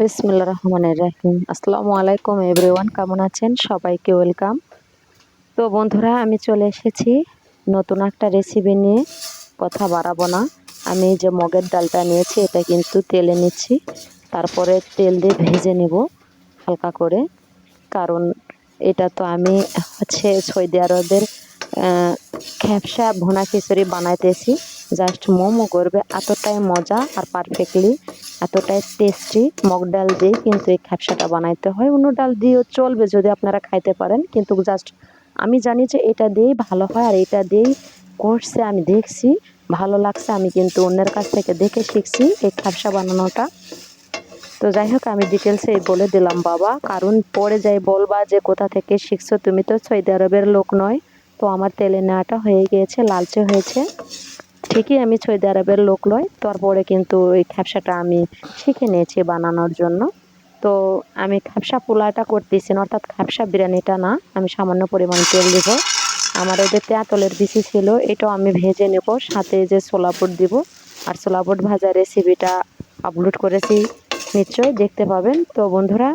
বিসমিল্লা রহমানের রাহিম। আসসালামু আলাইকুম এভরিওয়ান, কেমন আছেন? সবাইকে ওয়েলকাম। তো বন্ধুরা, আমি চলে এসেছি নতুন একটা রেসিপি নিয়ে কথা বাড়াবো না। আমি যে মগের ডালটা নিয়েছি, এটা কিন্তু তেলে নিচ্ছি। তারপরে তেল দিয়ে ভেজে নেব হালকা করে। কারণ এটা তো আমি হচ্ছে সৌদি আরবের খ্যাপসা ভুনা খিচুড়ি বানাইতেছি। জাস্ট মোমো করবে এতটাই মজা আর পারফেক্টলি এতটাই টেস্টি মগ ডাল দিয়ে কিন্তু এই খ্যাপসাটা বানাইতে হয়। অন্য ডাল দিয়েও চলবে যদি আপনারা খাইতে পারেন। কিন্তু জাস্ট আমি জানি যে এটা দিয়েই ভালো হয় আর এটা দিয়েই করছে, আমি দেখছি, ভালো লাগছে, আমি কিন্তু অন্যের কাছ থেকে দেখে শিখছি এই খ্যাপসা বানানোটা। তো যাই হোক, আমি ডিটেলসে বলে দিলাম, বাবা। কারণ পরে যাই বলবা যে কোথা থেকে শিখছো, তুমি তো সৌদি আরবের লোক নয়। তো আমার তেলে নেওয়াটা হয়ে গিয়েছে, লালচে হয়েছে। ঠিকই আমি সৌদি আরবের লোক নয়। তারপরে কিন্তু এই খ্যাপসাটা আমি শিখে নিয়েছি বানানোর জন্য। তো আমি খ্যাপসা পোলাটা করতেছি না, অর্থাৎ খ্যাপসা বিরিয়ানিটা না, আমি সামান্য পরিমাণ তেল দেবো। আমার ওদের তেঁতলের বিচি ছিল, এটাও আমি ভেজে নেব, সাথে যে ছোলা বুট দিব। আর ছোলা বুট ভাজা রেসিপিটা আপলোড করেছি, নিশ্চয়ই দেখতে পাবেন। তো বন্ধুরা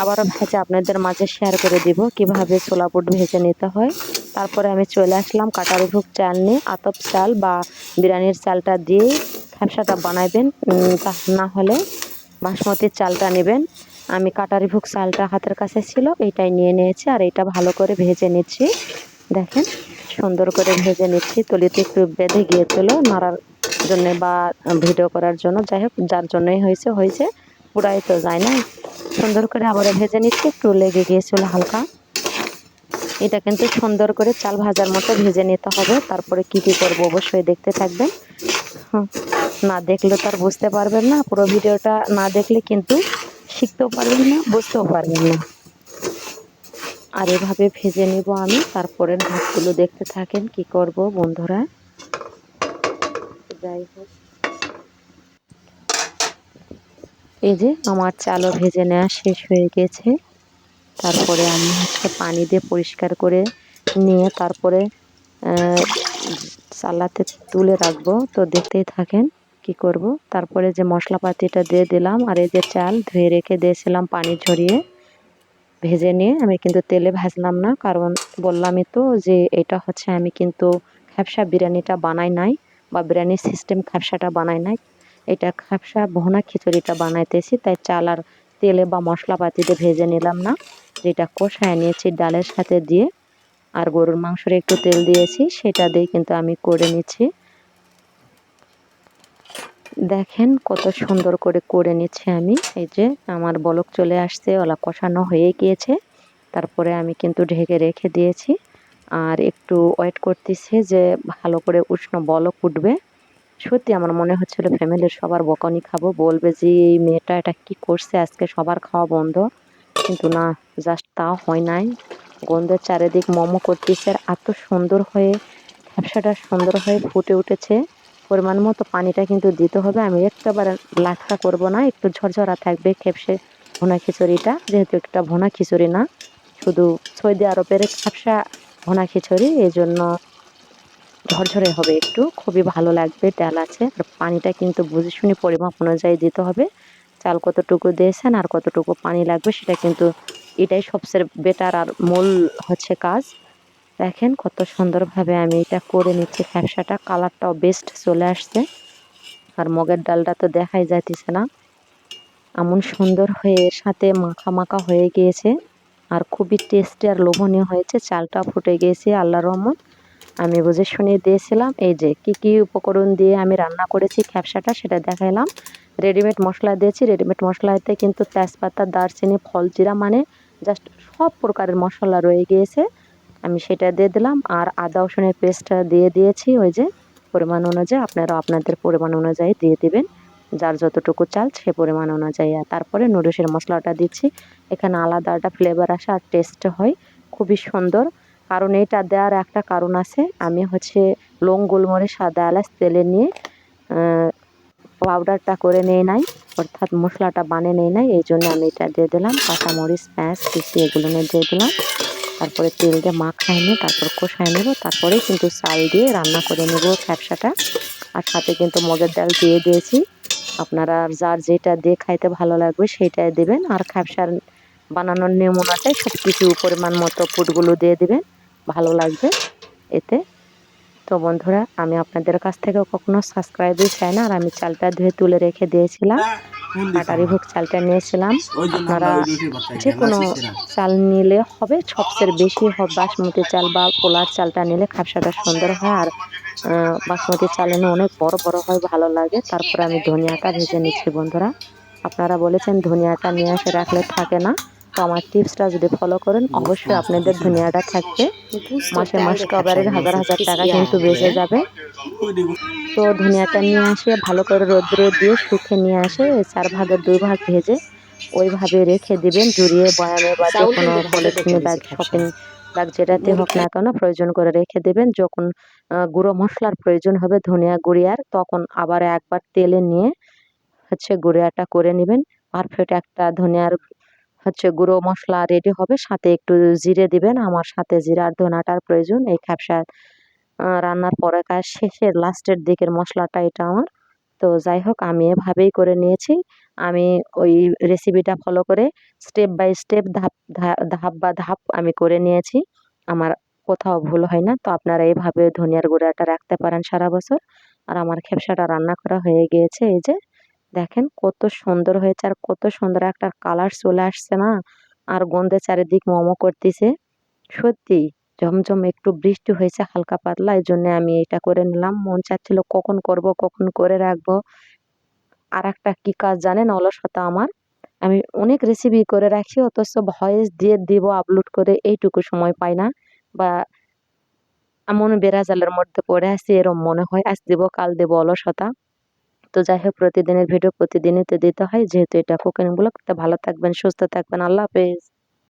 আবারও ভেজে আপনাদের মাঝে শেয়ার করে দিব, কীভাবে ছোলা বুট ভেজে নিতে হয়। তারপরে আমি চলে আসলাম কাটারি ভুক চাল নিয়ে। আতপ চাল বা বিরিয়ানির চালটা দিয়ে খ্যাপসাটা বানাবেন তা না হলে বাসমতির চালটা নেবেন। আমি কাটারি ভুক চালটা হাতের কাছে ছিল, এইটাই নিয়ে নিয়েছি আর এটা ভালো করে ভেজে নিচ্ছি। দেখেন, সুন্দর করে ভেজে নিচ্ছি। তলিতে একটু বেঁধে গিয়েছিল নাড়ার জন্যে বা ভিডিও করার জন্য। যাই হোক, যার জন্যই হয়েছে হয়েছে। পুরাই তো যায় না। সুন্দর করে আবার ভেজে নিচ্ছি। একটু লেগে গিয়েছিল হালকা। এটা কিন্তু সুন্দর করে চাল ভাজার মতো ভেজে নিতে হবে। তারপরে কি কি করব অবশ্যই দেখতে থাকবেন। না দেখলে তো আর বুঝতে পারবেন না। পুরো ভিডিওটা না দেখলে কিন্তু শিখতেও পারবেন না, বুঝতেও পারবেন না। আর এভাবে ভেজে নিব আমি। তারপরে ভাতগুলো দেখতে থাকেন কি করব বন্ধুরা। যাই হোক। এই যে আমার চালও ভেজে নেওয়া শেষ হয়ে গেছে। তারপরে আমি হচ্ছে পানি দিয়ে পরিষ্কার করে নিয়ে তারপরে চালাতে তুলে রাখব। তো দেখতেই থাকেন কি করব। তারপরে যে মশলাপাতিটা দিয়ে দিলাম আর এই যে চাল ধুয়ে রেখে দিয়েছিলাম পানি ঝরিয়ে ভেজে নিয়ে। আমি কিন্তু তেলে ভাজলাম না, কারণ বললামই তো যে এটা হচ্ছে আমি কিন্তু খ্যাপসা বিরিয়ানিটা বানাই নাই বা বিরিয়ানির সিস্টেম খ্যাপসাটা বানাই নাই। এটা খ্যাপসা ভোনা খিচুড়িটা বানাইতেছি, তাই চাল আর তেলে বা মশলাপাতিতে ভেজে নিলাম না। যেটা কষায় নিয়েছি ডালের সাথে দিয়ে। আর গরুর মাংসের একটু তেল দিয়েছি, সেটা দিয়ে কিন্তু আমি করে নিচ্ছি। দেখেন কত সুন্দর করে করে নিচ্ছি আমি। এই যে আমার বলক চলে আসছে, ওলা কষানো হয়ে গিয়েছে। তারপরে আমি কিন্তু ঢেকে রেখে দিয়েছি। আর একটু ওয়েট করতেছি যে ভালো করে উষ্ণ বলক উঠবে। সত্যি আমার মনে হচ্ছিল ফ্যামিলির সবার বকনি খাব। বলবে যে, এই মেয়েটা এটা কি করছে? আজকে সবার খাওয়া বন্ধ। কিন্তু না জাস্ট তা হয় নাই। গন্ধের চারিদিক মোমো করতেছে আর এত সুন্দর হয়ে, ব্যবসাটা সুন্দর হয়ে ফুটে উঠেছে। পরিমাণ মতো পানিটা কিন্তু দিতে হবে। আমি একেবারে লাটকা করব না, একটু ঝরঝরা থাকবে খেপসে ভুনা খিচুড়িটা। যেহেতু একটা ভুনা খিচুড়ি না, শুধু সৌদি আরবের খাপসা ভুনা খিচুড়ি, এই জন্য ঝরঝরে হবে একটু, খুবই ভালো লাগবে ডাল আছে। আর পানিটা কিন্তু বুঝে শুনে পরিমাপ অনুযায়ী দিতে হবে। চাল কতটুকু দিয়েছেন আর কতটুকু পানি লাগবে সেটা কিন্তু এটাই সবচেয়ে বেটার আর মূল হচ্ছে কাজ। দেখেন কত সুন্দরভাবে আমি এটা করে নিচ্ছি খ্যাপসাটা কালারটাও বেস্ট চলে আসছে। আর মগের ডালটা তো দেখাই যাইতেছে না। এমন সুন্দর হয়ে এর সাথে মাখা মাখা হয়ে গিয়েছে। আর খুবই টেস্টি আর লোভনীয় হয়েছে, চালটা ফুটে গিয়েছে আল্লাহ রহমত। আমি বুঝে শুনিয়ে দিয়েছিলাম, এই যে কি কি উপকরণ দিয়ে আমি রান্না করেছি খ্যাপসাটা সেটা দেখাইলাম। রেডিমেড মশলা দিয়েছি রেডিমেড মশলাতে কিন্তু তেজপাতা, দারচিনি, ফলজিরা মানে জাস্ট সব প্রকারের মশলা রয়ে গিয়েছে। আমি সেটা দিয়ে দিলাম আর আদা, রসুনের পেস্টটা দিয়ে দিয়েছি, ওই যে পরিমাণ অনুযায়ী আপনারা আপনাদের পরিমাণ অনুযায়ী দিয়ে দিবেন। যার যতটুকু চাল সে পরিমাণ অনুযায়ী। আর তারপরে নুডলসের মশলাটা দিচ্ছি। এখানে আলাদা একটা ফ্লেভার আসে আর টেস্ট হয়। খুবই সুন্দর। কারণ এটা দেওয়ার একটা কারণ আছে। আমি হচ্ছে লং গোলমরিচ সাদা এলাচ তেলে নিয়ে পাউডারটা করে নিয়ে নাই, অর্থাৎ মশলাটা বানিয়ে নিয়ে নাই, এই জন্য আমি এটা দিয়ে দিলাম। কাঁচামরিচ, পেঁয়াজ পিসি এগুলো নিয়ে দিয়ে দিলাম। তারপরে তেল দিয়ে মাখায় নিয়ে তারপর কষায় নেব। তারপরে কিন্তু চাল দিয়ে রান্না করে নেব খ্যাপসাটা। আর সাথে কিন্তু মগের ডাল দিয়ে দিয়েছি। আপনারা যার যেটা দিয়ে খাইতে ভালো লাগবে সেইটাই দেবেন। আর খাপসার বানানোর নমুনাটাই সব কিছু পরিমাণ মতো ফুটগুলো দিয়ে দিবেন। ভালো লাগবে এতে। তো বন্ধুরা আমি আপনাদের কাছ থেকে কখনো সাবস্ক্রাইবই চাই না। আর আমি চালটা ধুয়ে তুলে রেখে দিয়েছিলাম। কাটারি ভোগ চালটা নিয়েছিলাম। আপনারা যে কোনো চাল নিলে হবে সবচেয়ে বেশি হবে। বাসমতি চাল বা পোলার চালটা নিলে খাপসাটা সুন্দর হয়। আর বাসমতি চাল এনে অনেক বড় বড় হয় ভালো লাগে। তারপরে আমি ধনিয়াটা ভেজে নিচ্ছি বন্ধুরা। আপনারা বলেছেন ধনিয়াটা নিয়ে এসে রাখলে থাকে না। তো আমার টিপসটা যদি ফলো করেন অবশ্যই আপনাদের ধনিয়াটা থাকবে। মাসে মাস কভারের হাজার হাজার টাকা কিন্তু বেঁচে যাবে। তো ধনিয়াটা নিয়ে আসে ভালো করে রোদ্রে দিয়ে শুকে নিয়ে আসে চার ভাগের দুই ভাগ ভেজে ওইভাবে রেখে দিবেন জুড়িয়ে বয়ামে বা যে কোনো পলিথিনে ব্যাগ শপিং ব্যাগ যেটাতে হোক না কেন প্রয়োজন করে রেখে দেবেন। যখন গুঁড়ো মশলার প্রয়োজন হবে ধনিয়া গুঁড়িয়ার তখন আবার একবার তেলে নিয়ে হচ্ছে গুঁড়িয়াটা করে নেবেন। পারফেক্ট একটা ধনিয়ার হচ্ছে গুঁড়ো মশলা রেডি হবে, সাথে একটু জিরে দিবেন। আমার সাথে জিরার ধনাটার প্রয়োজন, এই খ্যাপসা রান্নার পরে কাজ শেষের লাস্টের দিকের মশলাটা এটা আমার। তো যাই হোক, আমি এভাবেই করে নিয়েছি। আমি ওই রেসিপিটা ফলো করে স্টেপ বাই স্টেপ ধাপ ধাপ বা ধাপ আমি করে নিয়েছি। আমার কোথাও ভুল হয় না। তো আপনারা এইভাবে ধনিয়ার গুঁড়াটা রাখতে পারেন সারা বছর। আর আমার খেপসাটা রান্না করা হয়ে গিয়েছে, এই যে দেখেন কত সুন্দর হয়েছে আর কত সুন্দর একটা কালার চলে আসছে না? আর গন্ধে চারিদিক মোমো করতেছে। সত্যি ঝমঝম একটু বৃষ্টি হয়েছে হালকা পাতলা এই জন্য আমি এটা করে নিলাম। মন চাচ্ছিল কখন করব, কখন করে রাখব? আর একটা কি কাজ জানেন অলসতা আমার? আমি অনেক রেসিপি করে রাখি, অথচ ভয়েস দিয়ে দিব আপলোড করে এইটুকু সময় পাই না। বা এমন বেড়াজালের মধ্যে পড়ে আছি, এরম মনে হয়, আজ দেবো, কাল দেবো অলসতা। তো যাই হোক প্রতিদিনের ভিডিও প্রতিদিনই তো দিতে হয়। যেহেতু এটা কুকিং ব্লগ তো ভালো থাকবেন, সুস্থ থাকবেন। আল্লাহ হাফেজ।